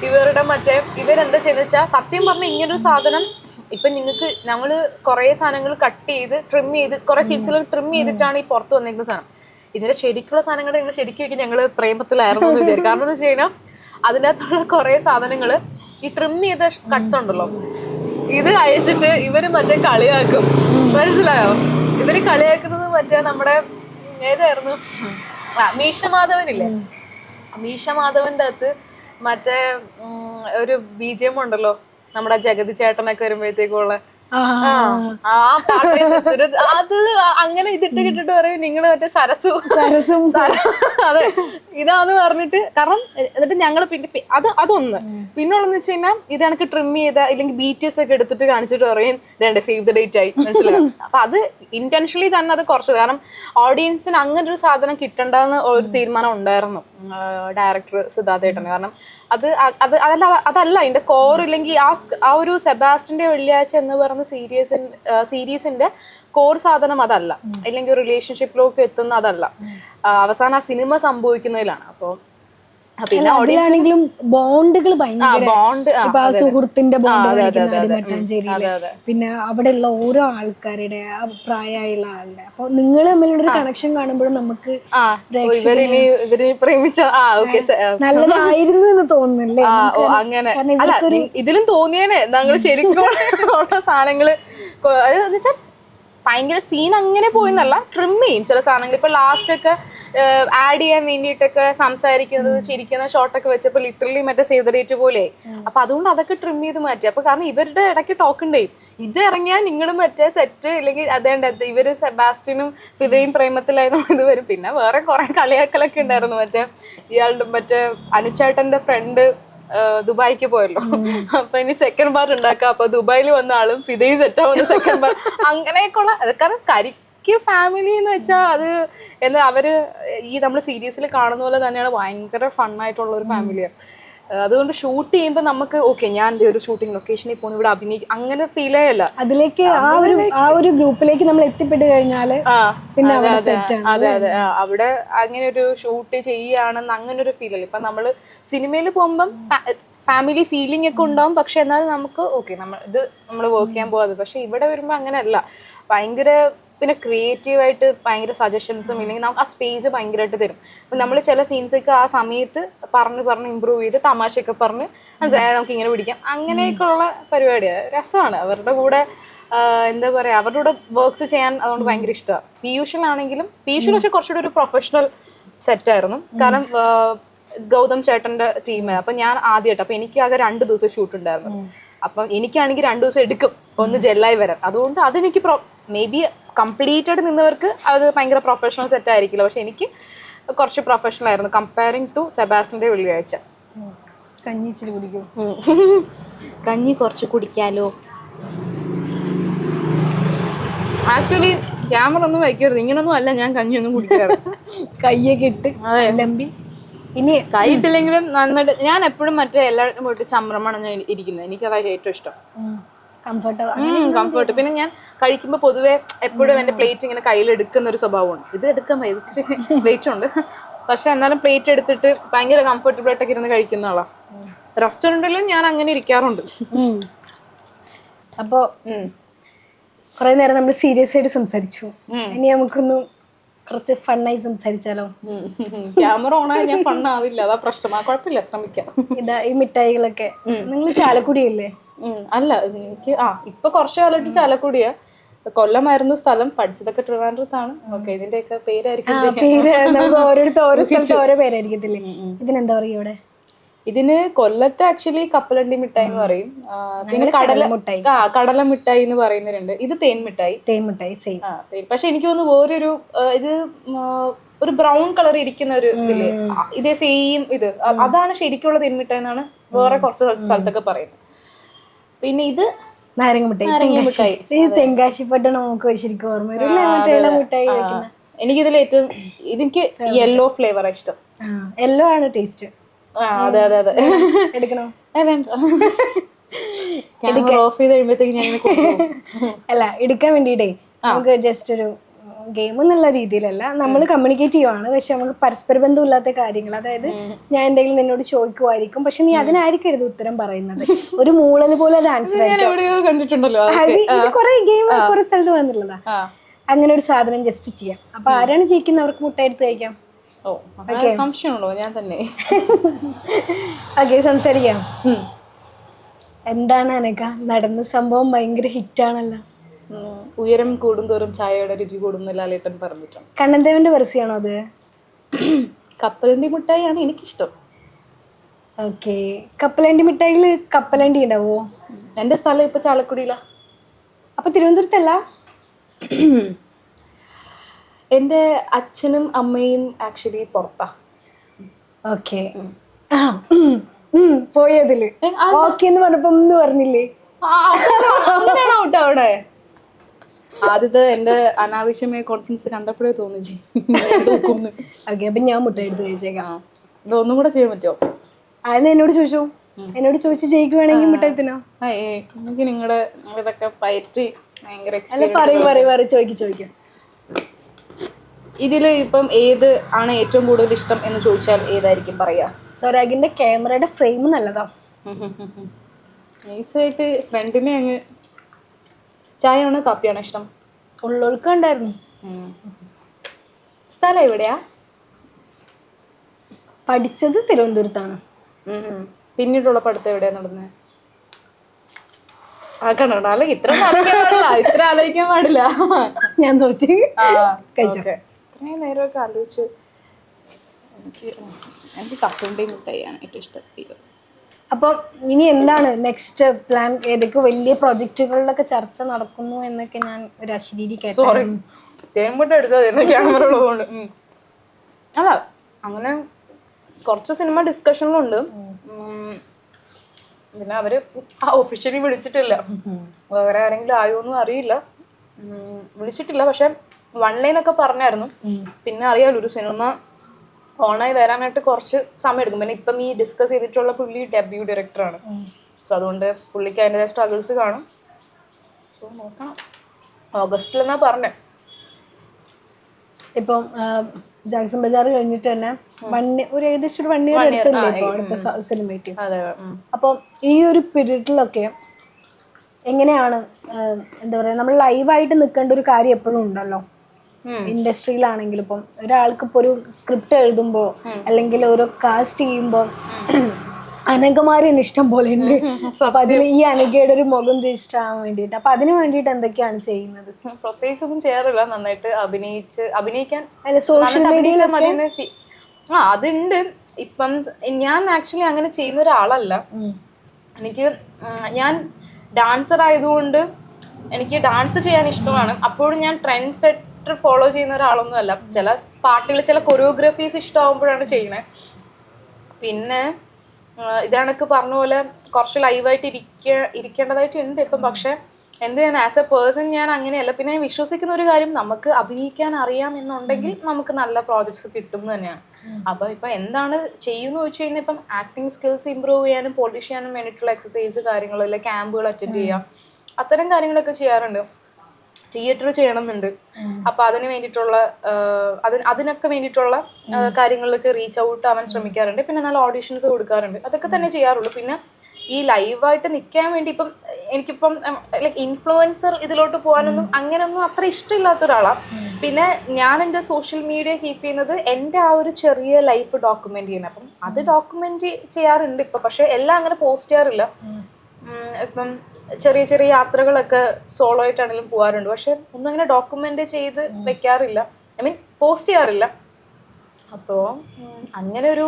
ഇവരുടെ മറ്റേ ഇവരെന്താ ചെയ്യുന്നത് വെച്ചാൽ സത്യം പറഞ്ഞ ഇങ്ങനൊരു സാധനം ഇപ്പൊ നിങ്ങൾക്ക് ഞങ്ങൾ കുറേ സാധനങ്ങൾ കട്ട് ചെയ്ത് ട്രിം ചെയ്ത് കുറേ സീൻസിൽ ട്രിം ചെയ്തിട്ടാണ് ഈ പുറത്ത് വന്നിരിക്കുന്ന സാധനം. ഇതിന്റെ ശരിക്കുള്ള സാധനങ്ങൾ നിങ്ങൾ ശരിക്കും ഞങ്ങൾ പ്രേമത്തിലായിരുന്നു എന്ന് വിചാരിക്കും. കാരണം എന്ന് വെച്ച് കഴിഞ്ഞാൽ അതിനകത്തുള്ള കുറേ സാധനങ്ങൾ ഈ ട്രിം ചെയ്ത കട്ട്സ് ഉണ്ടല്ലോ. ഇത് അയച്ചിട്ട് ഇവർ മറ്റേ കളിയാക്കും. മനസ്സിലായോ? ഇവർ കളിയാക്കുന്നത് മറ്റേ നമ്മുടെ ഏതായിരുന്നു? മീശ മാധവനില്ലേ മീശ മാധവന്റെ അകത്ത് മറ്റേ ഒരു ബി ജി എം ഉണ്ടല്ലോ. നമ്മുടെ ജഗതി ചേട്ടനൊക്കെ വരുമ്പോഴത്തേക്കുള്ള ആ പാട്ട് അത് അങ്ങനെ ഇതിട്ട് കിട്ടിട്ട് പറയും നിങ്ങൾ മറ്റേ സരസു. സരസും. അതെ. ഇതാന്ന് പറഞ്ഞിട്ട് കാരണം എന്നിട്ട് ഞങ്ങൾ പിന്നെ അത് അതൊന്ന്. പിന്നെ ഉള്ളതെന്ന് വെച്ച് കഴിഞ്ഞാൽ ഇത് എനിക്ക് ട്രിം ചെയ്ത ഇല്ലെങ്കിൽ ബീറ്റേഴ്സ് ഒക്കെ എടുത്തിട്ട് കാണിച്ചിട്ട് പറയും ഇതേണ്ട സേവ് ദ ഡേറ്റ് ആയി. മനസ്സിലായോ? അപ്പൊ അത് ഇന്റൻഷനലി തന്നെ അത് കുറച്ച് കാരണം ഓഡിയൻസിന് അങ്ങനെ ഒരു സാധനം കിട്ടണ്ടെന്ന് ഒരു തീരുമാനം ഉണ്ടായിരുന്നു ഡയറക്ടർ സിദ്ധാർത്ഥേട്ടന് കാരണം അത് അത് അതല്ല അതല്ല അതിന്റെ കോർ ഇല്ലെങ്കിൽ ആ ആ ഒരു സെബാസ്റ്റിന്റെ വെള്ളിയാഴ്ച എന്ന് പറയുന്ന സീരീസിൻ സീരീസിന്റെ കോർ സാധനം അതല്ല. അല്ലെങ്കിൽ റിലേഷൻഷിപ്പിലേക്ക് എത്തുന്ന അതല്ല. അവസാനം ആ സിനിമ സംഭവിക്കുന്നതിലാണ്. അപ്പോൾ പിന്നെ അതിലാണെങ്കിലും ബോണ്ടുകൾ ഭയങ്കര ഇപ്പൊ ആ സുഹൃത്തിന്റെ ബോണ്ട് കാണിക്കുന്ന ആദ്യം. മട്ടാഞ്ചേരിയിൽ. പിന്നെ അവിടെയുള്ള ഓരോ ആൾക്കാരുടെ ആ പ്രായമായുള്ള ആളുടെ. അപ്പൊ നിങ്ങൾ തമ്മിലുള്ള ഒരു കണക്ഷൻ കാണുമ്പോഴും നമുക്ക് നല്ലതായിരുന്നു എന്ന് തോന്നുന്നല്ലേ? അങ്ങനെ. ഇതിലും തോന്നിയേനെ. ഞങ്ങൾ ശരിക്കും ഉള്ള സാധനങ്ങൾ ഭയങ്കര സീൻ അങ്ങനെ പോയെന്നല്ല. ട്രിം ചെയ്യും ചില സാധനങ്ങൾ ഇപ്പൊ ലാസ്റ്റ് ഒക്കെ ആഡ് ചെയ്യാൻ വേണ്ടിയിട്ടൊക്കെ സംസാരിക്കുന്നത് ചിരിക്കുന്ന ഷോട്ടൊക്കെ വെച്ചപ്പോൾ ലിറ്ററലി മറ്റേ സേവ് ദ ഡേറ്റ് പോലെ. അപ്പൊ അതുകൊണ്ട് അതൊക്കെ ട്രിം ചെയ്ത് മാറ്റി. അപ്പൊ കാരണം ഇവരുടെ ഇടയ്ക്ക് ടോക്ക് ഉണ്ടായി ഇത് ഇറങ്ങിയാൽ നിങ്ങൾ മറ്റേ സെറ്റ് ഇല്ലെങ്കിൽ അതേണ്ട ഇവർ സെബാസ്റ്റിനും ഫിതയും പ്രേമത്തിലായിരുന്നു ഇത് വരും. പിന്നെ വേറെ കുറെ കളിയാക്കലൊക്കെ ഉണ്ടായിരുന്നു. മറ്റേ ഇയാളുടെ മറ്റേ അനുചേട്ടന്റെ ഫ്രണ്ട് ദുബായിക്ക് പോയല്ലോ. അപ്പൊ ഇനി സെക്കൻഡ് പാർട്ട് ഉണ്ടാക്കാം. അപ്പൊ ദുബായിൽ വന്ന ആളും ഫിതയും സെറ്റ് ആവുന്ന സെക്കൻഡ് പാർട്ട് അങ്ങനെയൊക്കെയുള്ള കാരണം കരിക്ക് ഫാമിലി എന്ന് വെച്ചാൽ അത് എന്താ അവർ ഈ നമ്മൾ സീരീസിൽ കാണുന്ന പോലെ തന്നെയാണ് ഭയങ്കര ഫണ്ണായിട്ടുള്ള ഒരു ഫാമിലിയാണ് അതുകൊണ്ട് ഷൂട്ട് ചെയ്യുമ്പോൾ നമുക്ക് ഓക്കെ ഞാൻ ഒരു ഷൂട്ടിംഗ് ലൊക്കേഷനിൽ പോകുന്നു ഇവിടെ അഭിനയിക്കും അങ്ങനെ ഫീൽ ചെയ്യല്ല അതിലേക്ക് ആ ഒരു ആ ഒരു ഗ്രൂപ്പിലേക്ക് നമ്മൾ എത്തിപ്പെട്ട് കഴിഞ്ഞാൽ പിന്നെ അതെ, അതെ, ആണ് അതെ അതെ. അവിടെ അങ്ങനെ ഒരു ഷൂട്ട് ചെയ്യുകയാണെന്ന് അങ്ങനെ ഒരു ഫീൽ അല്ല. ഇപ്പൊ നമ്മൾ സിനിമയിൽ പോകുമ്പം ഫാമിലി ഫീലിംഗ് ഒക്കെ ഉണ്ടാവും. പക്ഷെ എന്നാൽ നമുക്ക് ഓക്കെ നമ്മൾ ഇത് നമ്മൾ വർക്ക് ചെയ്യാൻ പോകാതെ പക്ഷെ ഇവിടെ വരുമ്പോൾ അങ്ങനെയല്ല. ഭയങ്കര പിന്നെ ക്രിയേറ്റീവായിട്ട് ഭയങ്കര സജഷൻസും ഇല്ലെങ്കിൽ നമുക്ക് ആ സ്പേസ് ഭയങ്കരമായിട്ട് തരും. അപ്പം നമ്മൾ ചില സീൻസൊക്കെ ആ സമയത്ത് പറഞ്ഞ് പറഞ്ഞ് ഇമ്പ്രൂവ് ചെയ്ത് തമാശയൊക്കെ പറഞ്ഞ് നമുക്ക് ഇങ്ങനെ പിടിക്കാം. അങ്ങനെയൊക്കെയുള്ള പരിപാടിയാണ് രസമാണ്. അവരുടെ കൂടെ എന്താ പറയുക അവരുടെ കൂടെ വർക്ക്സ് ചെയ്യാൻ അതുകൊണ്ട് ഭയങ്കര ഇഷ്ടമാണ് പീയൂഷിലാണെങ്കിലും പീയൂഷിൽ പക്ഷെ കുറച്ചുകൂടി ഒരു പ്രൊഫഷണൽ സെറ്റായിരുന്നു കാരണം ഗൗതം ചേട്ടന്റെ ടീം അപ്പൊ ഞാൻ ആദ്യമായിട്ട് അപ്പൊ എനിക്ക് ആകെ രണ്ട് ദിവസം ഷൂട്ട് ഉണ്ടായിരുന്നു. അപ്പം എനിക്കാണെങ്കിൽ രണ്ടു ദിവസം എടുക്കും. ഒന്ന് ജെല്ലായി വരാൻ. അതുകൊണ്ട് അതെനിക്ക് പ്രോ മേ ബി കംപ്ലീറ്റ് ആയിട്ട് നിന്നവർക്ക് അത് ഭയങ്കര പ്രൊഫഷണൽ സെറ്റ് ആയിരിക്കില്ല. പക്ഷെ എനിക്ക് കുറച്ച് പ്രൊഫഷണൽ ആയിരുന്നു. കമ്പയറിങ് ടു സെബാസ്റ്റിന്റെ വെള്ളിയാഴ്ച. കഞ്ഞി ഇച്ചിരി കുടിക്കും. കഞ്ഞി കുറച്ച് കുടിക്കാലോ. ആക്ച്വലി ക്യാമറ ഒന്നും വയ്ക്കരുത് ഇങ്ങനൊന്നും അല്ല ഞാൻ കഞ്ഞിയൊന്നും കുടിക്കാറ്. കയ്യൊക്കെ ഇട്ട് ലമ്പി ഇനി കൈയിട്ടില്ലെങ്കിലും നന്നായിട്ട് ഞാൻ എപ്പോഴും മറ്റേ എല്ലായിടത്തും പോയിട്ട് ചമ്രമാണ് ഞാൻ ഇരിക്കുന്നത്. എനിക്കതാണ് ഏറ്റവും ഇഷ്ടം. കംഫർട്ട് കംഫർട്ട് പിന്നെ ഞാൻ കഴിക്കുമ്പോൾ പൊതുവേ എപ്പോഴും എന്റെ പ്ലേറ്റ് ഇങ്ങനെ കയ്യിൽ എടുക്കുന്ന ഒരു സ്വഭാവമാണ് ഇത് എടുക്കാൻ ഇച്ചിരി വെയിറ്റ് ഉണ്ട്. പക്ഷെ എന്നാലും പ്ലേറ്റ് എടുത്തിട്ട് ഭയങ്കര കംഫർട്ടബിൾ ആയിട്ടൊക്കെ ഇരുന്ന് കഴിക്കുന്ന ആളാ. റെസ്റ്റോറന്റിലും ഞാൻ അങ്ങനെ ഇരിക്കാറുണ്ട്. അപ്പോ കൊറേ നേരം നമ്മൾ സീരിയസ് ആയിട്ട് സംസാരിച്ചു. ഇനി നമുക്കൊന്ന് കുറച്ച് ഫണ്ണായി സംസാരിച്ചാലോ? ക്യാമറ ഓണായി ഞാൻ ഫണ്ണാവില്ല അതാ പ്രശ്നം. ആ കുഴപ്പമില്ല. ശ്രമിക്കാം. ഇതാ ഈ മിഠായികളൊക്കെ. നിങ്ങൾ ചാലക്കുടിയല്ലേ? അല്ല എനിക്ക് ആ ഇപ്പൊ കുറച്ചു കാലമായിട്ട് ചാലക്കുടിയ. കൊല്ലമായിരുന്നു സ്ഥലം പഠിച്ചതൊക്കെ ട്രിവാൻഡ്രത്താണ്. ഓക്കെ ഇതിന്റെയൊക്കെ പേരായിരിക്കും പേര് നമുക്ക് ഓരോരുത്തർ ഓരോ സ്ഥലത്ത് ഓരോ പേരായിരിക്കത്തില്ലേ? ഇതിനെന്താ പറയുക ഇവിടെ? ഇതിന് കൊല്ലത്തെ ആക്ച്വലി കപ്പലണ്ടി മിഠായി എന്ന് പറയും. പിന്നെ കടല മിഠായി. ആ കടല മിഠായി എന്ന് പറയുന്നവരുണ്ട്. ഇത് തേൻ മിഠായി. തേൻ മിഠായി സെയിം പക്ഷെ എനിക്ക് തോന്നുന്നു വേറൊരു ഇത് ഒരു ബ്രൗൺ കളർ ഇരിക്കുന്ന ഒരു ഇതിൽ ഇതേ സെയിം ഇത്. അതാണ് ശരിക്കുള്ള തേൻ മിഠായി എന്നാണ് വേറെ കുറച്ച് സ്ഥലത്തൊക്കെ പറയുന്നത്. പിന്നെ ഇത് നാരങ്ങ മിഠായി നാരങ്ങ തെങ്കാശി. ഇത് തെങ്കാശി പട്ടണം നമുക്ക് ശരിക്കും ഓർമ്മ വരും. ഇല്ലേ? മറ്റേ മിഠായി എനിക്കിതിൽ ഏറ്റവും എനിക്ക് യെല്ലോ ഫ്ലേവർ ഇഷ്ടം. യെല്ലോ ആണ് ടേസ്റ്റ് അതെ അതെ അതെ. എടുക്കണോ? വേണ്ട. ഓഫ് ചെയ്ത് കഴിയുമ്പോഴത്തേക്ക് ഞാൻ അല്ല എടുക്കാൻ വേണ്ടിട്ടേ നമുക്ക് ജസ്റ്റ് ഒരു ഗെയിം എന്നുള്ള രീതിയിലല്ല. നമ്മൾ കമ്മ്യൂണിക്കേറ്റ് ചെയ്യുവാണ്. പക്ഷെ നമുക്ക് പരസ്പര ബന്ധമില്ലാത്ത കാര്യങ്ങൾ. അതായത് ഞാൻ എന്തെങ്കിലും നിന്നോട് ചോദിക്കുമായിരിക്കും പക്ഷെ നീ അതിനായിരിക്കരുത് ഉത്തരം പറയുന്നത്. ഒരു മൂളൽ പോലെ അത് ആൻസർ കണ്ടിട്ടുണ്ടല്ലോ കുറെ ഗെയിം കുറെ സ്ഥലത്ത് വന്നിട്ടുള്ളതാ. അങ്ങനെ ഒരു സാധനം ജസ്റ്റ് ചെയ്യാം. അപ്പൊ ആരാണ് ജയിക്കുന്നത് അവർക്ക് മുട്ട എടുത്ത് കഴിക്കാം? സംശയമുണ്ടോ ഞാൻ തന്നെ. ഓക്കെ സംസാരിക്കാം. എന്താണ് അനക്ക നടന്ന സംഭവം ഭയങ്കര ഹിറ്റാണല്ലോ. ഉയരം കൂടുന്തോറും ചായയുടെ രുചി കൂടുന്ന ലാലേട്ടൻ പറഞ്ഞിട്ടുണ്ട് കണ്ണൻദേവന്റെ പരസ്യമാണോ അത്? കപ്പലണ്ടി മിഠായിയാണ് എനിക്കിഷ്ടം. ഓക്കെ. കപ്പലണ്ടി മിഠായിൽ കപ്പലണ്ടി ഉണ്ടാവോ? എന്റെ സ്ഥലം ഇപ്പൊ ചാലക്കുടിയിലാ. അപ്പൊ തിരുവനന്തപുരത്തല്ല? എന്റെ അച്ഛനും അമ്മയും ആക്ച്വലി പുറത്താ. ഓക്കെ. പോയതിൽ ഓക്കെ എന്ന് പറഞ്ഞപ്പോ പറഞ്ഞില്ലേ? അങ്ങനെയാണോ ഔട്ട് അവിടെ ആദ്യത്തെ എന്റെ അനാവശ്യമായ കോൺഫിഡൻസ് കണ്ടപ്പോഴേ തോന്നിച്ചു ഓക്കെ അപ്പൊ ഞാൻ മുട്ട എടുത്ത് കഴിച്ചേക്കാം. ഇത് ഒന്നും കൂടെ ചെയ്യാൻ പറ്റുമോ? അതെന്ന് എന്നോട് ചോദിച്ചു? എന്നോട് ചോദിച്ചു ജയിക്കുവാണെങ്കിൽ മുട്ട തിന്നോ എനിക്ക് നിങ്ങളുടെ ഇതൊക്കെ പയറ്റി ഭയങ്കര പറയും പറയും പറയും ചോദിക്കും ചോദിക്കും. ഇതിൽ ഇപ്പം ഏത് ആണ് ഏറ്റവും കൂടുതൽ ഇഷ്ടം എന്ന് ചോദിച്ചാൽ ഏതായിരിക്കും പറയാ? സ്വരാഗിന്റെ ക്യാമറയുടെ ഫ്രെയിം നല്ലതാ. നൈസായിട്ട് ഫ്രണ്ടിനെ അങ്ങ് ചായയാണോ കാപ്പിയാണോ ഇഷ്ടം? ഉള്ളൊഴുക്കുണ്ടായിരുന്നു സ്ഥലം എവിടെയാ? പഠിച്ചത് തിരുവനന്തപുരത്താണ്. പിന്നീടുള്ള പഠിത്തം എവിടെയാ നടന്നത് ആ കണ്ടോ? ഇത്ര ആലോചിക്കാൻ പാടില്ല ഇത്ര ആലോചിക്കാൻ പാടില്ല. ഞാൻ തോറ്റി. ഇത്രയും നേരമൊക്കെ ആലോചിച്ച് എനിക്ക് എനിക്ക് കപ്പലിന്റെ മിഠായിയാണ് ഏറ്റവും ഇഷ്ടം. അപ്പൊ ഇനി എന്താണ് നെക്സ്റ്റ് പ്ലാൻ ഏതൊക്കെ വലിയ പ്രോജക്റ്റുകളിലൊക്കെ ചർച്ച നടക്കുന്നു എന്നൊക്കെ ഞാൻ ഒരു അശരീരി കേട്ടു ക്യാമറ ഉള്ളതുകൊണ്ട്. അല്ല അങ്ങനെ കുറച്ച് സിനിമ ഡിസ്കഷനിലുണ്ട്. പിന്നെ അവർ ആ ഒഫീഷ്യലി വിളിച്ചിട്ടില്ല. വേറെ ആരെങ്കിലും ആയോ ഒന്നും അറിയില്ല. വിളിച്ചിട്ടില്ല പക്ഷെ വൺ ലൈൻ ഒക്കെ പറഞ്ഞായിരുന്നു. പിന്നെ അറിയാലോ ഒരു സിനിമ ഓണായി വരാനായിട്ട് കുറച്ച് സമയം എടുക്കും പിന്നെ ഇപ്പം ഈ ഡിസ്കസ് ചെയ്തിട്ടുള്ള പുള്ളി ഡെബ്യൂ ഡയറക്ടറാണ് സോ അതുകൊണ്ട് പുള്ളിക്ക് അതിന്റെതായ സ്ട്രഗിൾസ് കാണും. സോ നോക്കണം. ഓഗസ്റ്റിൽ എന്നാ പറഞ്ഞേ. ഇപ്പം ജാക്സൺ ബജാർ കഴിഞ്ഞിട്ട് തന്നെ വൺ ഒരു ഏകദേശം ഒരു വൺ ഇയർ എടുത്തല്ലേ ഇപ്പൊ അടുത്ത സിനിമയ്ക്ക് അപ്പം ഈ ഒരു പീരീഡിലൊക്കെ എങ്ങനെയാണ് എന്താ പറയാ നമ്മൾ ലൈവായിട്ട് നിൽക്കേണ്ട ഒരു കാര്യം എപ്പോഴും ഉണ്ടല്ലോ? ഇൻഡസ്ട്രിയിലാണെങ്കിലും ഇപ്പം ഒരാൾക്ക് ഇപ്പോൾ ഒരു സ്ക്രിപ്റ്റ് എഴുതുമ്പോൾ അല്ലെങ്കിൽ ഒരു കാസ്റ്റ് ചെയ്യുമ്പോൾ അനഘമാരും ഇഷ്ടം പോലെ ഉണ്ട്. അപ്പൊ അതിൽ ഈ അനഘയുടെ ഒരു മുഖം രജിസ്റ്റർ ആവാൻ വേണ്ടിയിട്ട്. അപ്പൊ അതിന് വേണ്ടിയിട്ട് എന്തൊക്കെയാണ് ചെയ്യുന്നത്? പ്രത്യേകിച്ച് ഒന്നും ചെയ്യാറില്ല. നന്നായിട്ട് അഭിനയിച്ച് അഭിനയിക്കാൻ അല്ല സോഷ്യൽ മീഡിയ ആ അതുണ്ട്. ഇപ്പം ഞാൻ ആക്ച്വലി അങ്ങനെ ചെയ്യുന്ന ഒരാളല്ല. എനിക്ക് ഞാൻ ഡാൻസർ ആയതുകൊണ്ട് എനിക്ക് ഡാൻസ് ചെയ്യാൻ ഇഷ്ടമാണ്. അപ്പോഴും ഞാൻ ട്രെൻഡ് സെറ്റർ ഫോളോ ചെയ്യുന്ന ഒരാളൊന്നും അല്ല. ചില പാട്ടുകൾ ചില കൊറിയോഗ്രഫീസ് ഇഷ്ടമാകുമ്പോഴാണ് ചെയ്യുന്നത് പിന്നെ ഇതാണൊക്കെ പറഞ്ഞ പോലെ കുറച്ച് ലൈവായിട്ട് ഇരിക്ക ഇരിക്കേണ്ടതായിട്ടുണ്ട് ഇപ്പം. പക്ഷേ എന്ത് ചെയ്യാൻ ആസ് എ പേഴ്സൺ ഞാൻ അങ്ങനെയല്ല. പിന്നെ ഞാൻ വിശ്വസിക്കുന്ന ഒരു കാര്യം നമുക്ക് അഭിനയിക്കാൻ അറിയാം എന്നുണ്ടെങ്കിൽ നമുക്ക് നല്ല പ്രോജക്ട്സ് കിട്ടും എന്ന് തന്നെയാണ്. അപ്പൊ ഇപ്പൊ എന്താണ് ചെയ്യുന്ന വെച്ച് കഴിഞ്ഞാൽ ഇപ്പം ആക്ടിങ് സ്കിൽസ് ഇമ്പ്രൂവ് ചെയ്യാനും പോളിഷ് ചെയ്യാനും വേണ്ടിയിട്ടുള്ള എക്സസൈസ് കാര്യങ്ങൾ അല്ലെങ്കിൽ ക്യാമ്പുകൾ അറ്റൻഡ് ചെയ്യാം അത്തരം കാര്യങ്ങളൊക്കെ ചെയ്യാറുണ്ട്. തിയേറ്റർ ചെയ്യണമെന്നുണ്ട്. അപ്പൊ അതിന് വേണ്ടിയിട്ടുള്ള അതിന് അതിനൊക്കെ വേണ്ടിയിട്ടുള്ള കാര്യങ്ങളിലൊക്കെ റീച്ച് ഔട്ട് ആവാൻ ശ്രമിക്കാറുണ്ട്. പിന്നെ നല്ല ഓഡീഷൻസ് കൊടുക്കാറുണ്ട്. അതൊക്കെ തന്നെ ചെയ്യാറുള്ളൂ. പിന്നെ ഈ ലൈവായിട്ട് നിൽക്കാൻ വേണ്ടി ഇപ്പം എനിക്കിപ്പം ലൈക്ക് ഇൻഫ്ലുവൻസർ ഇതിലോട്ട് പോകാനൊന്നും അങ്ങനെയൊന്നും അത്ര ഇഷ്ടമില്ലാത്ത ഒരാളാണ് പിന്നെ ഞാൻ എന്റെ സോഷ്യൽ മീഡിയ കീപ്പ് ചെയ്യുന്നത് എന്റെ ആ ഒരു ചെറിയ ലൈഫ് ഡോക്യുമെന്റ് ചെയ്യുന്നത് അപ്പം അത് ഡോക്യുമെന്റ് ചെയ്യാറുണ്ട് ഇപ്പം. പക്ഷേ എല്ലാം അങ്ങനെ പോസ്റ്റ് ചെയ്യാറില്ല. ഇപ്പം ചെറിയ ചെറിയ യാത്രകളൊക്കെ സോളോ ആയിട്ടാണെങ്കിലും പോകാറുണ്ട് പക്ഷെ ഒന്നും അങ്ങനെ ഡോക്യുമെന്റ് ചെയ്ത് വെക്കാറില്ല. ഐ മീൻ പോസ്റ്റ് ചെയ്യാറില്ല. അപ്പോ അങ്ങനെ ഒരു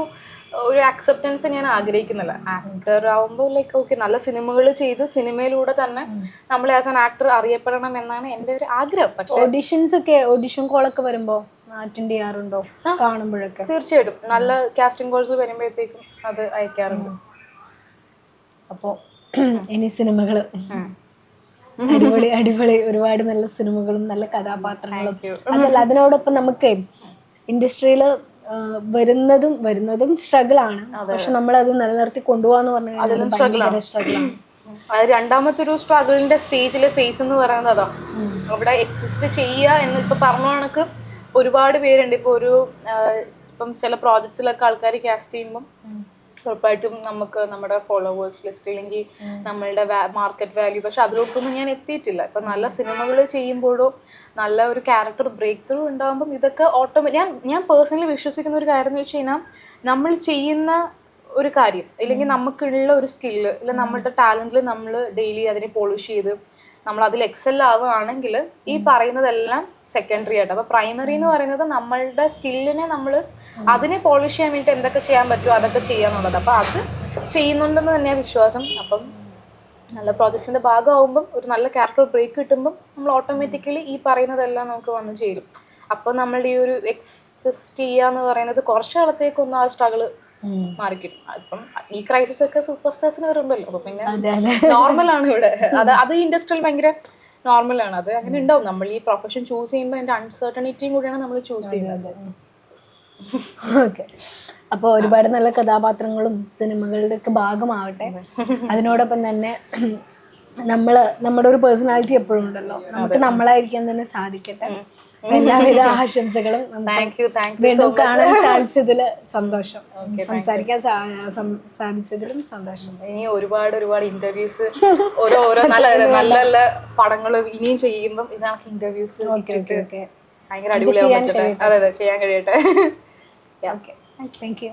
ഒരു അക്സെപ്റ്റൻസ് ഞാൻ ആഗ്രഹിക്കുന്നില്ല. ആങ്കർ ആവുമ്പോൾ ലൈക്ക് ഓക്കെ നല്ല സിനിമകൾ ചെയ്ത് സിനിമയിലൂടെ തന്നെ നമ്മൾ ആസ് ആൻ ആക്ടർ അറിയപ്പെടണം എന്നാണ് എന്റെ ഒരു ആഗ്രഹം. പക്ഷേ ഓഡിഷൻസ് ഒക്കെ ഓഡിഷൻ കോളൊക്കെ വരുമ്പോ അറ്റൻഡ് ചെയ്യാറുണ്ടോ? കാണുമ്പോഴൊക്കെ? തീർച്ചയായിട്ടും. നല്ല കാസ്റ്റിംഗ് കോൾസ് വരുമ്പോഴത്തേക്കും അത് അയക്കാറുണ്ട്. അപ്പോ ഇനി സിനിമകൾ അടിപൊളി അടിപൊളി. ഒരുപാട് നല്ല സിനിമകളും നല്ല കഥാപാത്രങ്ങളും. അതല്ല അതിനോടൊപ്പം നമുക്ക് ഇൻഡസ്ട്രിയിൽ വരുന്നതും വരുന്നതും സ്ട്രഗിൾ ആണ്. പക്ഷെ നമ്മൾ അത് നിലനിർത്തി കൊണ്ടുപോകാന്ന് പറഞ്ഞു കഴിഞ്ഞാൽ ഭയങ്കര സ്ട്രഗിൾ ആണ്. അത് രണ്ടാമത്തെ ഒരു സ്ട്രഗിളിന്റെ സ്റ്റേജിലെ ഫേസ് എന്ന് പറയുന്നത് അതാ. അവിടെ എക്സിസ്റ്റ് ചെയ്യുക എന്ന് ഇപ്പൊ പറഞ്ഞ കണക്ക് ഒരുപാട് പേരുണ്ട്. ഇപ്പൊ ഒരു ഇപ്പം ചില പ്രോജക്ട്സിലൊക്കെ ആൾക്കാർ കാസ്റ്റ് ചെയ്യുമ്പം ഉറപ്പായിട്ടും നമുക്ക് നമ്മുടെ ഫോളോവേഴ്സ് ലിസ്റ്റ് അല്ലെങ്കിൽ നമ്മളുടെ മാർക്കറ്റ് വാല്യൂ പക്ഷെ അതിലോട്ടൊന്നും ഞാൻ എത്തിയിട്ടില്ല. ഇപ്പൊ നല്ല സിനിമകൾ ചെയ്യുമ്പോഴോ നല്ല ഒരു ക്യാരക്ടർ ബ്രേക്ക് ത്രൂ ഉണ്ടാകുമ്പം ഇതൊക്കെ ഓട്ടോമാറ്റിക് ഞാൻ ഞാൻ പേഴ്സണലി വിശ്വസിക്കുന്ന ഒരു കാര്യം എന്ന് വെച്ച് കഴിഞ്ഞാൽ നമ്മൾ ചെയ്യുന്ന ഒരു കാര്യം അല്ലെങ്കിൽ നമുക്കുള്ള ഒരു സ്കില്ല് അല്ലെങ്കിൽ നമ്മളുടെ ടാലന്റിൽ നമ്മൾ ഡെയിലി അതിനെ പോളിഷ് ചെയ്ത് നമ്മൾ അതിൽ എക്സൽ ആവുകയാണെങ്കിൽ ഈ പറയുന്നതെല്ലാം സെക്കൻഡറി ആയിട്ട്. അപ്പൊ പ്രൈമറി എന്ന് പറയുന്നത് നമ്മളുടെ സ്കില്ലിനെ നമ്മൾ അതിനെ പോളിഷ് ചെയ്യാൻ വേണ്ടിയിട്ട് എന്തൊക്കെ ചെയ്യാൻ പറ്റുമോ അതൊക്കെ ചെയ്യാന്നുള്ളത് അപ്പൊ അത് ചെയ്യുന്നുണ്ടെന്ന് തന്നെയാണ് വിശ്വാസം. അപ്പം നല്ല പ്രോജക്ട്സിന്റെ ഭാഗമാകുമ്പം ഒരു നല്ല ക്യാരക്ടർ ബ്രേക്ക് കിട്ടുമ്പം നമ്മൾ ഓട്ടോമാറ്റിക്കലി ഈ പറയുന്നതെല്ലാം നമുക്ക് വന്ന് ചേരും. അപ്പോൾ നമ്മളുടെ ഈ ഒരു എക്സിസ്റ്റ് ചെയ്യുക എന്ന് പറയുന്നത് കുറച്ച് കാലത്തേക്കൊന്നും ആ സ്ട്രഗിൾ മാറിക്കിട്ടും. അപ്പം ഈ ക്രൈസിസ് ഒക്കെ സൂപ്പർ സ്റ്റാർസിന് വരുമ്പല്ലോ. അപ്പൊ പിന്നെ ആണ് ഇവിടെ. അത് അത് ഇൻഡസ്ട്രിയിൽ ഭയങ്കര ആണ്. അത് അങ്ങനെ ഉണ്ടാവും. നമ്മൾ ഈ പ്രൊഫഷൻ ചൂസ് ചെയ്യുമ്പോൾ അതിന്റെ അൺസർട്ടനിറ്റിയും കൂടിയാണ് നമ്മൾ ചൂസ് ചെയ്യുന്നത്. ഓക്കെ അപ്പോൾ ഒരുപാട് നല്ല കഥാപാത്രങ്ങളും സിനിമകളുടെ ഒക്കെ ഭാഗമാവട്ടെ അതിനോടൊപ്പം തന്നെ നമ്മൾ നമ്മുടെ ഒരു പേഴ്സണാലിറ്റി എപ്പോഴും ഉണ്ടല്ലോ. നമുക്ക് നമ്മളായിരിക്കാൻ തന്നെ സാധിക്കട്ടെ. എല്ലാവിധ ആശംസകളും വീണ്ടും കാണാൻ സാധിച്ചതിൽ സന്തോഷം. സംസാരിക്കാൻ സാധിച്ചതിലും സന്തോഷം. ഇനി ഒരുപാട് ഒരുപാട് ഇന്റർവ്യൂസ് ഓരോ ഓരോ നല്ല നല്ല നല്ല പടങ്ങൾ ഇനിയും ചെയ്യുമ്പോൾ ഇതാണ് ഇന്റർവ്യൂസ് ഭയങ്കര അടിപൊളിയാവാൻ അതെ അതെ ചെയ്യാൻ കഴിയട്ടെ. Okay thank you